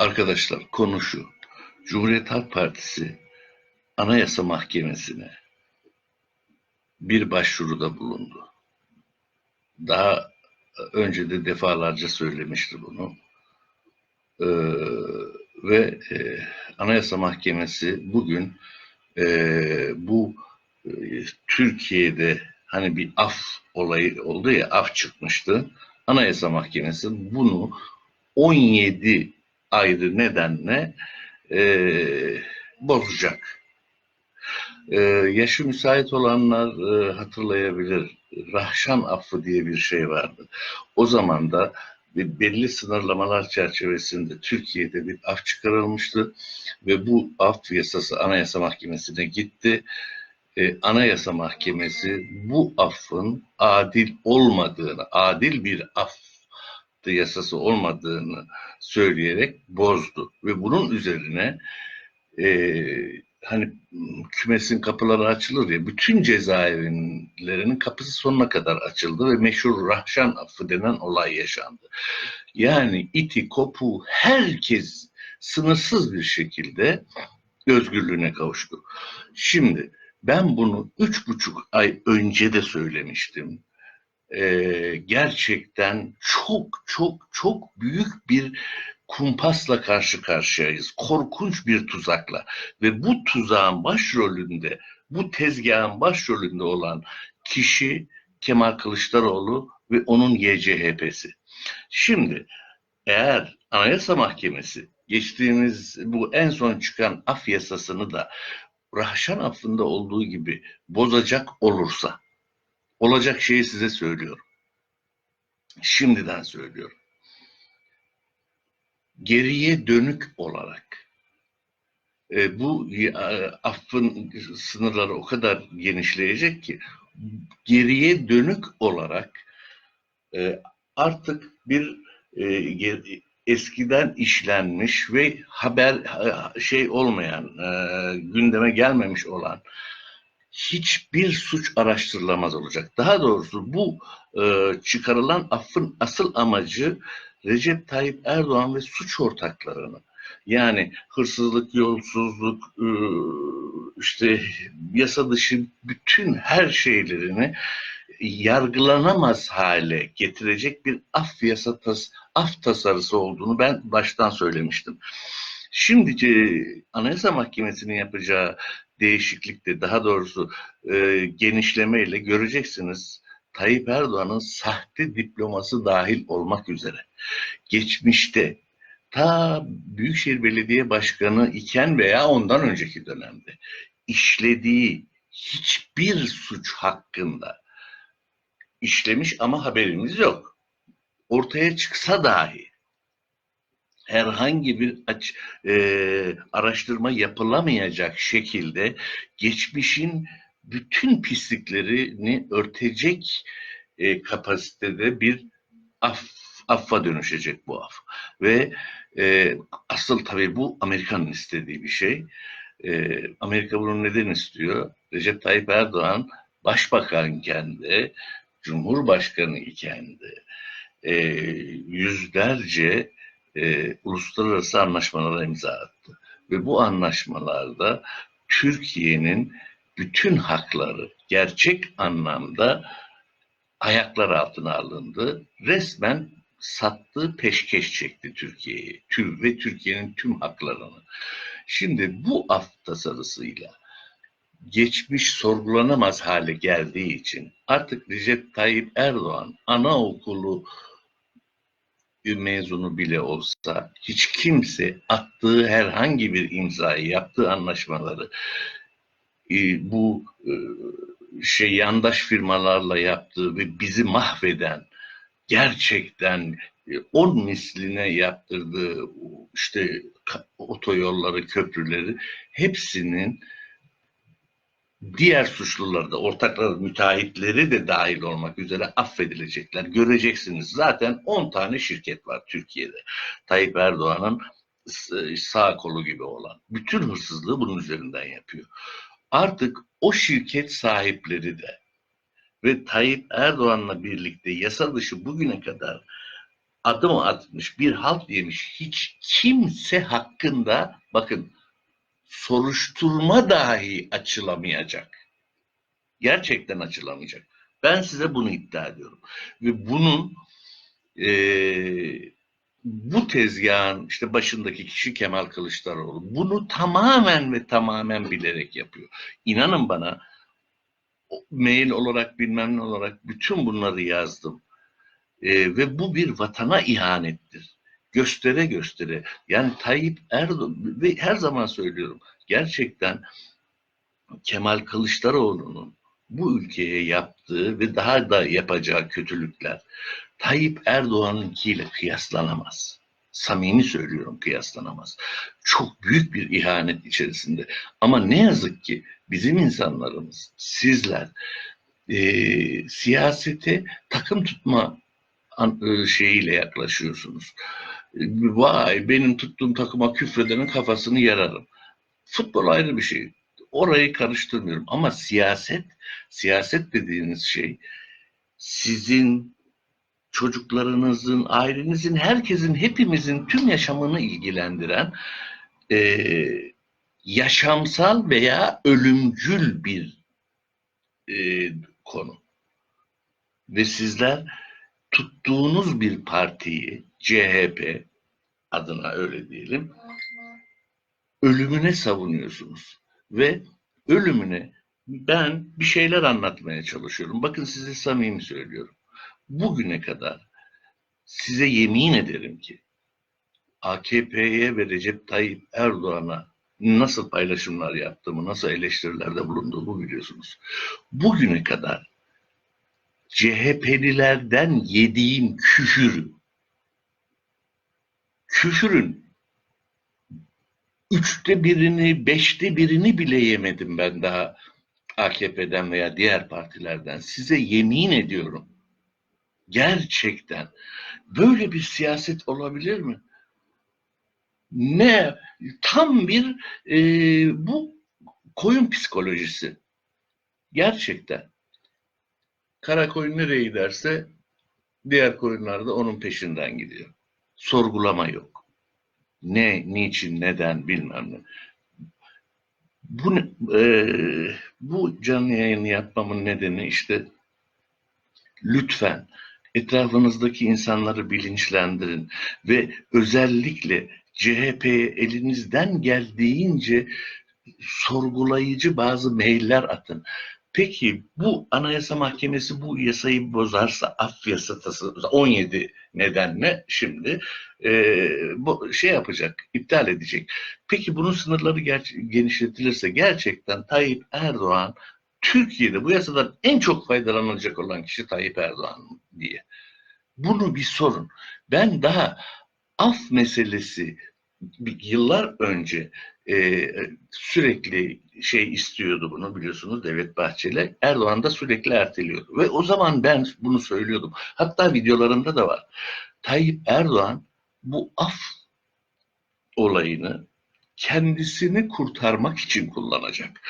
Arkadaşlar konu şu. Cumhuriyet Halk Partisi Anayasa Mahkemesi'ne bir başvuruda bulundu. Daha önce de defalarca söylemişti bunu. Ee, ve e, Anayasa Mahkemesi bugün e, bu e, Türkiye'de hani bir af olayı oldu ya af çıkmıştı. Anayasa Mahkemesi bunu 17 ayrı nedenle e, bozacak. E, yaşı müsait olanlar e, hatırlayabilir. Rahşan affı diye bir şey vardı. O zaman da belli sınırlamalar çerçevesinde Türkiye'de bir af çıkarılmıştı ve bu af yasası Anayasa Mahkemesi'ne gitti. Ee, Anayasa Mahkemesi bu affın adil olmadığını, adil bir af yasası olmadığını söyleyerek bozdu ve bunun üzerine e, hani kümesin kapıları açılır ya bütün cezaevlerinin kapısı sonuna kadar açıldı ve meşhur Rahşan affı denen olay yaşandı. Yani iti kopu herkes sınırsız bir şekilde özgürlüğüne kavuştu. Şimdi ben bunu üç buçuk ay önce de söylemiştim. Ee, gerçekten çok çok çok büyük bir kumpasla karşı karşıyayız. Korkunç bir tuzakla. Ve bu tuzağın başrolünde, bu tezgahın başrolünde olan kişi Kemal Kılıçdaroğlu ve onun YCHP'si. Şimdi eğer Anayasa Mahkemesi geçtiğimiz bu en son çıkan af yasasını da Rahşan affında olduğu gibi bozacak olursa olacak şeyi size söylüyorum. Şimdiden söylüyorum geriye dönük olarak e, bu e, affın sınırları o kadar genişleyecek ki geriye dönük olarak e, artık bir e, eskiden işlenmiş ve haber şey olmayan e, gündeme gelmemiş olan hiçbir suç araştırılamaz olacak. Daha doğrusu bu e, çıkarılan affın asıl amacı Recep Tayyip Erdoğan ve suç ortaklarını yani hırsızlık, yolsuzluk, ıı, işte yasa dışı bütün her şeylerini yargılanamaz hale getirecek bir af yasa tas, af tasarısı olduğunu ben baştan söylemiştim. Şimdiki Anayasa Mahkemesi'nin yapacağı değişiklikte daha doğrusu e, genişlemeyle göreceksiniz Tayyip Erdoğan'ın sahte diploması dahil olmak üzere geçmişte ta Büyükşehir Belediye Başkanı iken veya ondan önceki dönemde işlediği hiçbir suç hakkında işlemiş ama haberimiz yok. Ortaya çıksa dahi herhangi bir aç, e, araştırma yapılamayacak şekilde geçmişin bütün pisliklerini örtecek e, kapasitede bir af, affa dönüşecek bu af. Ve e, asıl tabii bu Amerika'nın istediği bir şey. E, Amerika bunu neden istiyor? Recep Tayyip Erdoğan başbakanken de, cumhurbaşkanı iken de e, yüzlerce e, uluslararası anlaşmalara imza attı. Ve bu anlaşmalarda Türkiye'nin bütün hakları gerçek anlamda ayaklar altına alındı. Resmen sattığı peşkeş çekti Türkiye'yi tüm ve Türkiye'nin tüm haklarını. Şimdi bu af tasarısıyla geçmiş sorgulanamaz hale geldiği için artık Recep Tayyip Erdoğan anaokulu mezunu bile olsa hiç kimse attığı herhangi bir imzayı, yaptığı anlaşmaları e, bu e, şey yandaş firmalarla yaptığı ve bizi mahveden gerçekten e, on misline yaptırdığı işte otoyolları, köprüleri hepsinin diğer suçluları da ortakları, müteahhitleri de dahil olmak üzere affedilecekler. Göreceksiniz zaten 10 tane şirket var Türkiye'de. Tayyip Erdoğan'ın sağ kolu gibi olan. Bütün hırsızlığı bunun üzerinden yapıyor artık o şirket sahipleri de ve Tayyip Erdoğan'la birlikte yasa dışı bugüne kadar adım atmış, bir halt yemiş hiç kimse hakkında bakın soruşturma dahi açılamayacak. Gerçekten açılamayacak. Ben size bunu iddia ediyorum. Ve bunun eee bu tezgahın işte başındaki kişi Kemal Kılıçdaroğlu bunu tamamen ve tamamen bilerek yapıyor. İnanın bana mail olarak bilmem ne olarak bütün bunları yazdım. Ee, ve bu bir vatana ihanettir. Göstere göstere. Yani Tayyip Erdoğan ve her zaman söylüyorum gerçekten Kemal Kılıçdaroğlu'nun bu ülkeye yaptığı ve daha da yapacağı kötülükler Tayyip Erdoğan'ınkiyle kıyaslanamaz. Samimi söylüyorum kıyaslanamaz. Çok büyük bir ihanet içerisinde. Ama ne yazık ki bizim insanlarımız, sizler eee, siyasete takım tutma e, şeyiyle yaklaşıyorsunuz. E, Vay benim tuttuğum takıma küfredenin kafasını yararım. Futbol ayrı bir şey. Orayı karıştırmıyorum. Ama siyaset, siyaset dediğiniz şey sizin çocuklarınızın, ailenizin, herkesin, hepimizin tüm yaşamını ilgilendiren e, yaşamsal veya ölümcül bir e, konu. Ve sizler tuttuğunuz bir partiyi, CHP adına öyle diyelim, ölümüne savunuyorsunuz. Ve ölümüne ben bir şeyler anlatmaya çalışıyorum. Bakın size samimi söylüyorum. Bugüne kadar size yemin ederim ki AKP'ye ve Recep Tayyip Erdoğan'a nasıl paylaşımlar yaptığımı, nasıl eleştirilerde bulunduğumu biliyorsunuz. Bugüne kadar CHP'lilerden yediğim küfürü, küfürün üçte birini, beşte birini bile yemedim ben daha AKP'den veya diğer partilerden. Size yemin ediyorum. Gerçekten böyle bir siyaset olabilir mi? Ne tam bir e, bu koyun psikolojisi. Gerçekten. Kara koyun nereye giderse diğer koyunlar da onun peşinden gidiyor. Sorgulama yok. Ne, niçin, neden bilmem ne. Bu, e, bu canlı yayını yapmamın nedeni işte lütfen etrafınızdaki insanları bilinçlendirin ve özellikle CHP'ye elinizden geldiğince sorgulayıcı bazı mailler atın. Peki bu Anayasa Mahkemesi bu yasayı bozarsa af yasası 17 nedenle şimdi e, bu şey yapacak, iptal edecek. Peki bunun sınırları genişletilirse gerçekten Tayyip Erdoğan Türkiye'de bu yasadan en çok faydalanacak olan kişi Tayyip Erdoğan diye. Bunu bir sorun. Ben daha af meselesi yıllar önce e, sürekli şey istiyordu bunu biliyorsunuz Devlet Bahçeli. Erdoğan da sürekli erteliyordu. Ve o zaman ben bunu söylüyordum. Hatta videolarımda da var. Tayyip Erdoğan bu af olayını kendisini kurtarmak için kullanacak.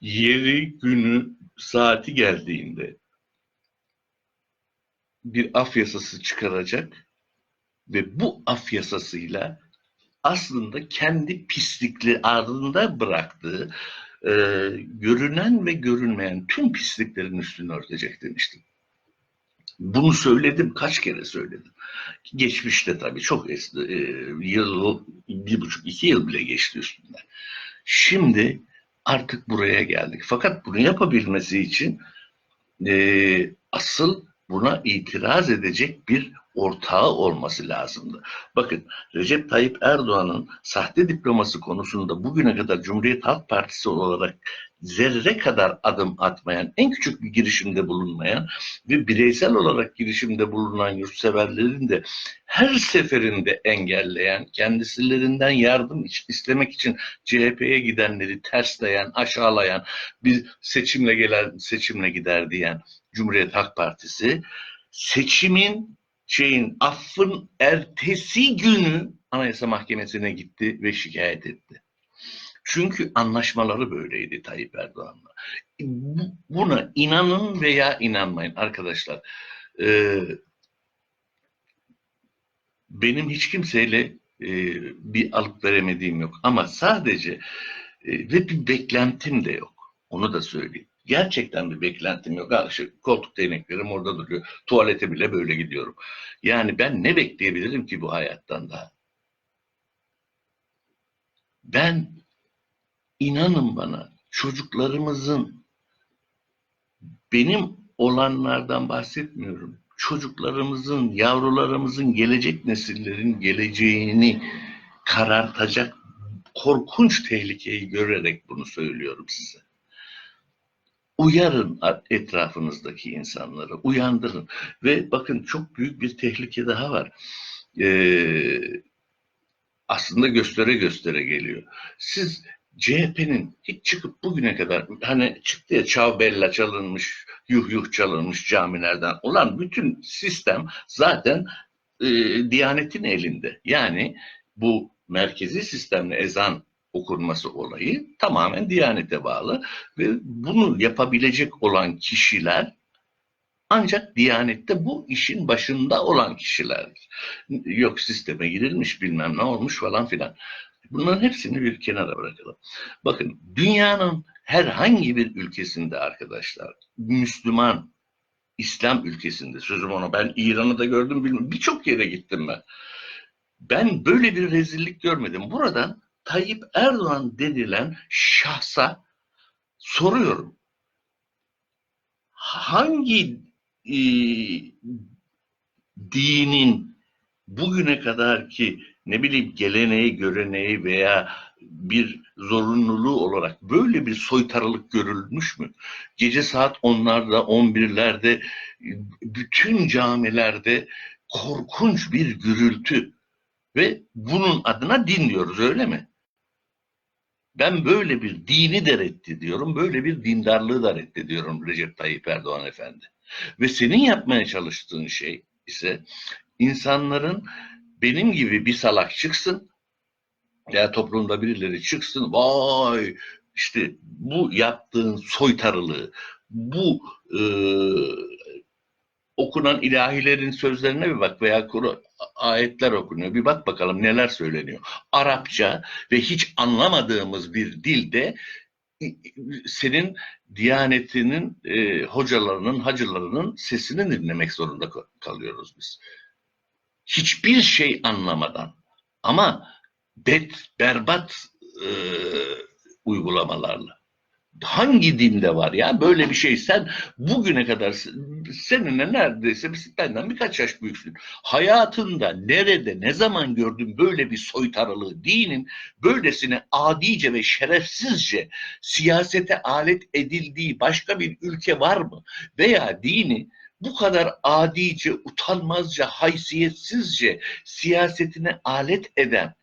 Yeri, günü, saati geldiğinde bir af yasası çıkaracak ve bu af yasasıyla aslında kendi pislikli ardında bıraktığı e, görünen ve görünmeyen tüm pisliklerin üstünü örtecek demiştim. Bunu söyledim, kaç kere söyledim. Geçmişte tabii çok eski, e, yıl, bir buçuk, iki yıl bile geçti üstünden. Şimdi artık buraya geldik. Fakat bunu yapabilmesi için e, asıl buna itiraz edecek bir ortağı olması lazımdı. Bakın Recep Tayyip Erdoğan'ın sahte diploması konusunda bugüne kadar Cumhuriyet Halk Partisi olarak zerre kadar adım atmayan, en küçük bir girişimde bulunmayan ve bireysel olarak girişimde bulunan yurtseverlerin de her seferinde engelleyen, kendisilerinden yardım istemek için CHP'ye gidenleri tersleyen, aşağılayan, bir seçimle gelen seçimle gider diyen Cumhuriyet Halk Partisi seçimin şeyin affın ertesi günü Anayasa Mahkemesi'ne gitti ve şikayet etti. Çünkü anlaşmaları böyleydi Tayyip Erdoğan'la. Bu- Buna inanın veya inanmayın arkadaşlar. Ee, benim hiç kimseyle e, bir alıp veremediğim yok. Ama sadece e, ve bir beklentim de yok. Onu da söyleyeyim. Gerçekten bir beklentim yok. Ha, koltuk değneklerim orada duruyor. Tuvalete bile böyle gidiyorum. Yani ben ne bekleyebilirim ki bu hayattan daha? Ben inanın bana çocuklarımızın benim olanlardan bahsetmiyorum. Çocuklarımızın, yavrularımızın, gelecek nesillerin geleceğini karartacak korkunç tehlikeyi görerek bunu söylüyorum size. Uyarın etrafınızdaki insanları, uyandırın. Ve bakın çok büyük bir tehlike daha var. Ee, aslında göstere göstere geliyor. Siz CHP'nin hiç çıkıp bugüne kadar hani çıktı ya Çav Bella çalınmış, yuh yuh çalınmış camilerden olan bütün sistem zaten e, Diyanet'in elinde. Yani bu merkezi sistemle ezan okunması olayı tamamen Diyanet'e bağlı ve bunu yapabilecek olan kişiler ancak Diyanet'te bu işin başında olan kişilerdir. Yok sisteme girilmiş bilmem ne olmuş falan filan. Bunların hepsini bir kenara bırakalım. Bakın dünyanın herhangi bir ülkesinde arkadaşlar Müslüman İslam ülkesinde sözüm ona ben İran'ı da gördüm bilmiyorum birçok yere gittim ben. Ben böyle bir rezillik görmedim. Buradan Tayyip Erdoğan denilen şahsa soruyorum. Hangi e, dinin bugüne kadar ki ne bileyim geleneği, göreneği veya bir zorunluluğu olarak böyle bir soytarılık görülmüş mü? Gece saat 10'larda, 11'lerde bütün camilerde korkunç bir gürültü ve bunun adına din diyoruz öyle mi? Ben böyle bir dini de reddediyorum, böyle bir dindarlığı da reddediyorum Recep Tayyip Erdoğan Efendi. Ve senin yapmaya çalıştığın şey ise insanların benim gibi bir salak çıksın ya toplumda birileri çıksın vay işte bu yaptığın soytarılığı bu e, okunan ilahilerin sözlerine bir bak veya Kur ayetler okunuyor. Bir bak bakalım neler söyleniyor. Arapça ve hiç anlamadığımız bir dilde senin diyanetinin e, hocalarının, hacılarının sesini dinlemek zorunda kalıyoruz biz. Hiçbir şey anlamadan ama bet, berbat e, uygulamalarla. Hangi dinde var ya böyle bir şey sen bugüne kadar seninle neredeyse benden birkaç yaş büyüksün. Hayatında nerede ne zaman gördün böyle bir soytarılığı dinin böylesine adice ve şerefsizce siyasete alet edildiği başka bir ülke var mı? Veya dini bu kadar adice, utanmazca, haysiyetsizce siyasetine alet eden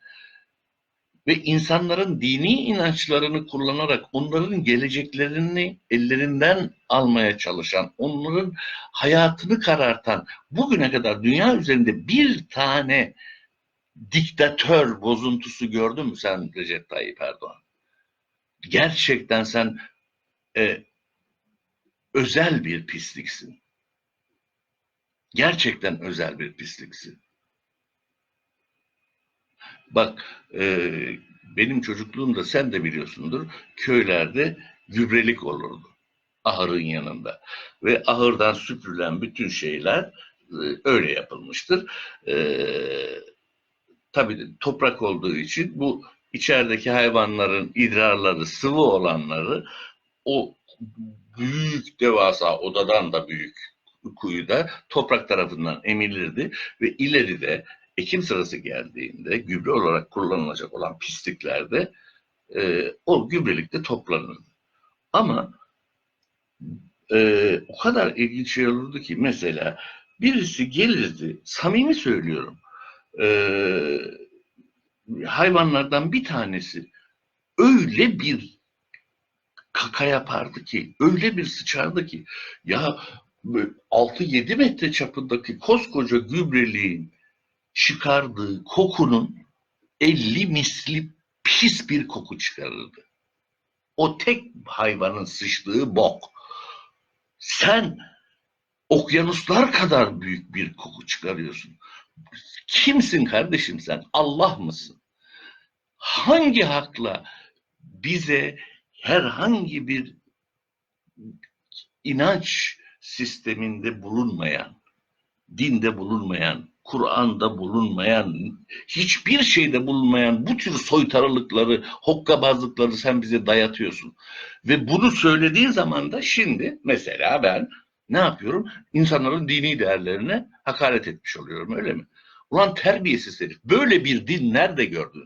ve insanların dini inançlarını kullanarak onların geleceklerini ellerinden almaya çalışan, onların hayatını karartan, bugüne kadar dünya üzerinde bir tane diktatör bozuntusu gördün mü sen Recep Tayyip Erdoğan? Gerçekten sen e, özel bir pisliksin. Gerçekten özel bir pisliksin. Bak e, benim çocukluğumda sen de biliyorsundur köylerde gübrelik olurdu ahırın yanında ve ahırdan süpürülen bütün şeyler e, öyle yapılmıştır. E, tabii toprak olduğu için bu içerideki hayvanların idrarları sıvı olanları o büyük devasa odadan da büyük kuyuda toprak tarafından emilirdi ve ileride ekim sırası geldiğinde gübre olarak kullanılacak olan pisliklerde e, o gübrelikte toplanırdı. Ama e, o kadar ilginç şey olurdu ki mesela birisi gelirdi, samimi söylüyorum, e, hayvanlardan bir tanesi öyle bir kaka yapardı ki, öyle bir sıçardı ki, ya 6-7 metre çapındaki koskoca gübreliğin çıkardığı kokunun 50 misli pis bir koku çıkarırdı. O tek hayvanın sıçtığı bok. Sen okyanuslar kadar büyük bir koku çıkarıyorsun. Kimsin kardeşim sen? Allah mısın? Hangi hakla bize herhangi bir inanç sisteminde bulunmayan, dinde bulunmayan, Kur'an'da bulunmayan, hiçbir şeyde bulunmayan bu tür soytarılıkları, hokkabazlıkları sen bize dayatıyorsun. Ve bunu söylediğin zaman da şimdi mesela ben ne yapıyorum? İnsanların dini değerlerine hakaret etmiş oluyorum öyle mi? Ulan terbiyesiz herif. Böyle bir din nerede gördün